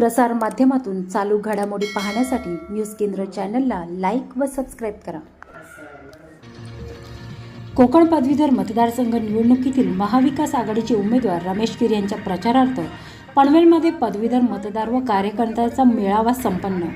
प्रसार माध्यमातून चालू घडामोडी पाहण्यासाठी न्यूज केंद्र चॅनलला लाईक व सबस्क्राईब करा. कोकण पदवीधर मतदारसंघ निवडणुकीतील महाविकास आघाडीचे उमेदवार रमेश गिर यांच्या प्रचारार्थ पनवेलमध्ये पदवीधर मतदार व कार्यकर्त्यांचा मेळावा संपन्न.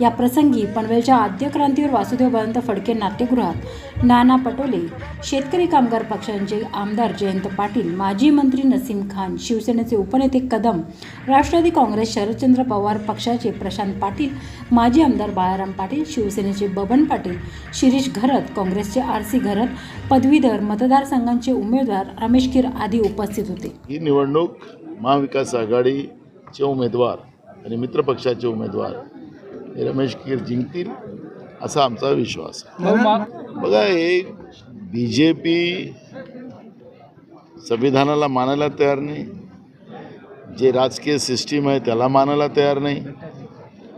या प्रसंगी पनवेलच्या आद्य क्रांतीवर वासुदेव बळवंत फडके नाट्यगृहात नाना पटोले शेतकरी कामगार पक्षांचे आमदार जयंत पाटील माजी मंत्री नसीम खान शिवसेनेचे उपनेते कदम राष्ट्रवादी काँग्रेस शरदचंद्र पवार पक्षाचे प्रशांत पाटील माजी आमदार बाळाराम पाटील शिवसेनेचे बबन पाटील शिरीष घरत काँग्रेसचे आर सी घरत पदवीधर मतदारसंघांचे उमेदवार रमेश किर आदी उपस्थित होते. ही निवडणूक महाविकास आघाडीचे उमेदवार आणि मित्रपक्षाचे उमेदवार रमेश कीर जिंकतील असा आमचा विश्वास आहे. बघा हे बी जे पी संविधानाला मानायला तयार नाही. जे राजकीय सिस्टीम आहे त्याला मानायला तयार नाही.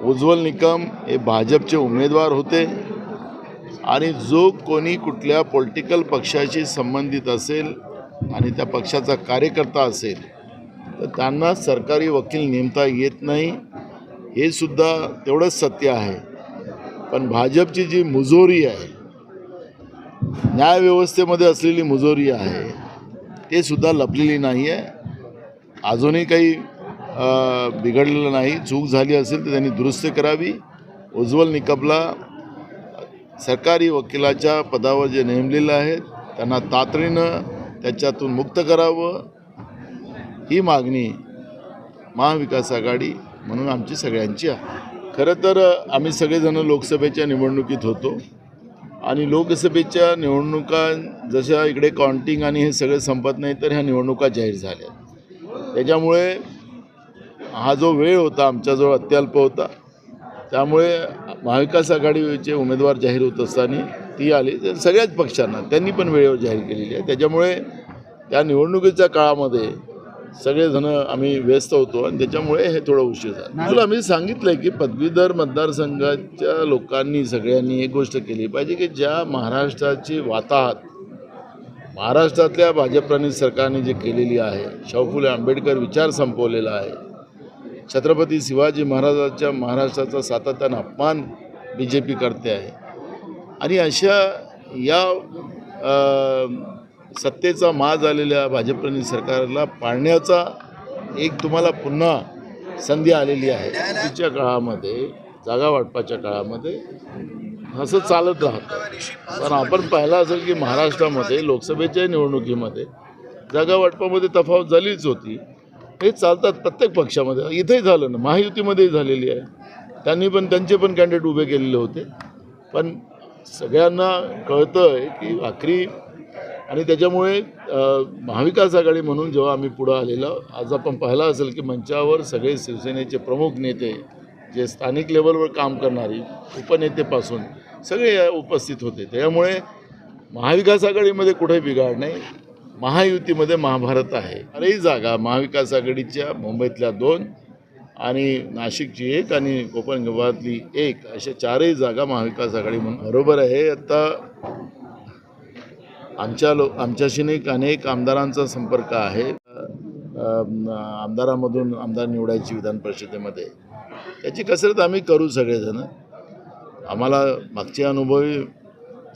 उज्ज्वल निकम हे भाजपचे उमेदवार होते. आणि जो कोणी कुठल्या पॉलिटिकल पक्षाशी संबंधित असेल आणि त्या पक्षाचा कार्यकर्ता असेल तर त्यांना सरकारी वकील नेमता येत नाही. हे सुद्धा तेवढंच सत्य आहे. पण भाजपची जी मुजोरी आहे न्यायव्यवस्थेमध्ये असलेली मुजोरी आहे ते सुद्धा लपलेली नाही आहे. अजूनही काही बिघडलेलं नाही. चूक झाली असेल तर त्यांनी दुरुस्ती करावी. उज्ज्वल निकपला सरकारी वकिलाच्या पदावर जे नेमलेलं आहे त्यांना तातडीनं त्याच्यातून मुक्त करावं. ही मागणी महाविकास आघाडी म्हणून आमची सगळ्यांची आहे. खरं तर आम्ही सगळेजणं लोकसभेच्या निवडणुकीत होतो. आणि लोकसभेच्या निवडणुका जशा इकडे काउंटिंग आणि हे सगळं संपत नाही तर ह्या निवडणुका जाहीर झाल्या. त्याच्यामुळे हा जो वेळ होता आमच्याजवळ अत्यल्प होता. त्यामुळे महाविकास आघाडीचे उमेदवार जाहीर होत असताना ती आली. तर सगळ्याच पक्षांना त्यांनी पण वेळेवर जाहीर केलेली आहे. त्याच्यामुळे त्या निवडणुकीच्या काळामध्ये सगळेजण आम्ही व्यस्त होतो आणि त्याच्यामुळे हे थोडं उशीर झाला. तुला आम्ही सांगितलं की पदवीधर मतदारसंघाच्या लोकांनी सगळ्यांनी एक गोष्ट केली पाहिजे की ज्या महाराष्ट्राची वाताहत महाराष्ट्रातल्या भाजप सरकारने जे केलेली आहे शाहू फुले आंबेडकर विचार संपवलेला आहे छत्रपती शिवाजी महाराजांच्या महाराष्ट्राचा सातत्यानं अपमान बी जे पी करते आहे. आणि अशा या सत्तेचा मा झालेल्या भाजपनी सरकारला पाळण्याचा एक तुम्हाला पुन्हा संधी आलेली आहे. तिच्या काळामध्ये जागा वाटपाच्या काळामध्ये असं चालत राहतं. पण आपण पाहिलं असेल की महाराष्ट्रामध्ये लोकसभेच्या निवडणुकीमध्ये जागा वाटपामध्ये तफावत झालीच होती. हे चालतात प्रत्येक पक्षामध्ये. इथेही झालं ना महायुतीमध्येही झालेली आहे. त्यांनी पण त्यांचे पण कॅन्डिडेट उभे केलेले होते. पण सगळ्यांना कळतं आहे की आखरी आणि त्याच्यामुळे महाविकास आघाडी म्हणून जेव्हा आम्ही पुढं आलेलो आज आपण पाहिला असेल की मंचावर सगळे शिवसेनेचे प्रमुख नेते जे स्थानिक लेवलवर काम करणारी उपनेतेपासून सगळे या उपस्थित होते. त्यामुळे महाविकास आघाडीमध्ये कुठे बिघाड नाही महायुतीमध्ये महाभारत आहे. अरेही जागा महाविकास आघाडीच्या मुंबईतल्या दोन आणि नाशिकची एक आणि कोकण विभागातली एक अशा चारही जागा महाविकास आघाडी म्हणून बरोबर आहे. आता आमच्या लो आमच्याशी नाही अनेक आमदारांचा संपर्क आहे. आमदारामधून आमदार निवडायची विधान परिषदेमध्ये. त्याची कसरत आम्ही करू सगळेजण. आम्हाला मागचे अनुभवी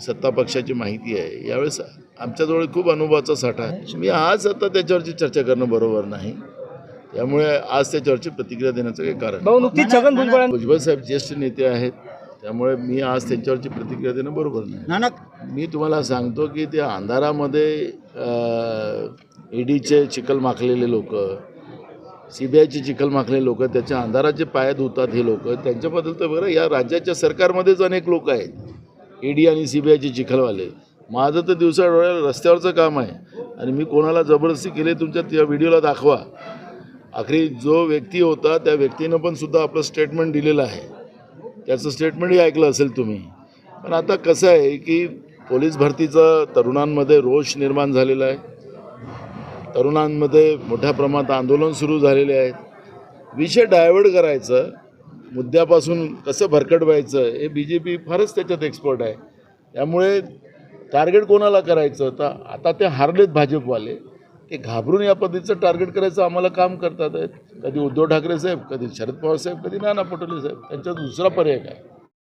सत्ता पक्षाची माहिती आहे. यावेळेस आमच्याजवळ खूप अनुभवाचा साठा आहे. मी आज आता त्याच्यावरची चर्चा करणं बरोबर नाही. त्यामुळे आज त्याच्यावरची प्रतिक्रिया देण्याचं काही कारण भाऊ नुकतीच छगन भुजबळ भुजबळ साहेब ज्येष्ठ नेते आहेत. त्यामुळे मी आज त्यांच्यावरची प्रतिक्रिया देणं बरोबर नाही. मी तुम्हाला सांगतो की त्या अंधारामध्ये ईडीचे चिखल माखलेले लोक सी बी आयचे चिखल माखलेले लोक त्याच्या अंधाराचे पाय धुतात हे लोक त्यांच्याबद्दल तर बरं या राज्याच्या सरकारमध्येच अनेक लोक आहेत. ईडी आणि सी बी आयचे चिखलवाले. माझं तर दिवसा डोळ्याला रस्त्यावरचं काम आहे. आणि मी कोणाला जबरदस्ती केली तुमच्या त्या व्हिडिओला दाखवा. आखरी जो व्यक्ती होता त्या व्यक्तीनं पण सुद्धा आपलं स्टेटमेंट दिलेलं आहे. त्याचं स्टेटमेंटही ऐकलं असेल तुम्ही. पण आता कसं आहे की पोलीस भरतीचं तरुणांमध्ये रोष निर्माण झालेला आहे. तरुणांमध्ये मोठ्या प्रमाणात आंदोलन सुरू झालेले आहेत. विषय डायव्हर्ट करायचं मुद्द्यापासून कसं भरकट व्हायचं हे बी जे पी फारच त्याच्यात एक्सपर्ट आहे. त्यामुळे टार्गेट कोणाला करायचं? तर आता ते हारलेत भाजपवाले. ते घाबरून या पद्धतीचं टार्गेट करायचं आम्हाला काम करतात आहेत. कधी उद्धव ठाकरे साहेब कधी शरद पवार साहेब कधी नाना पटोले साहेब त्यांचा दुसरा पर्याय काय?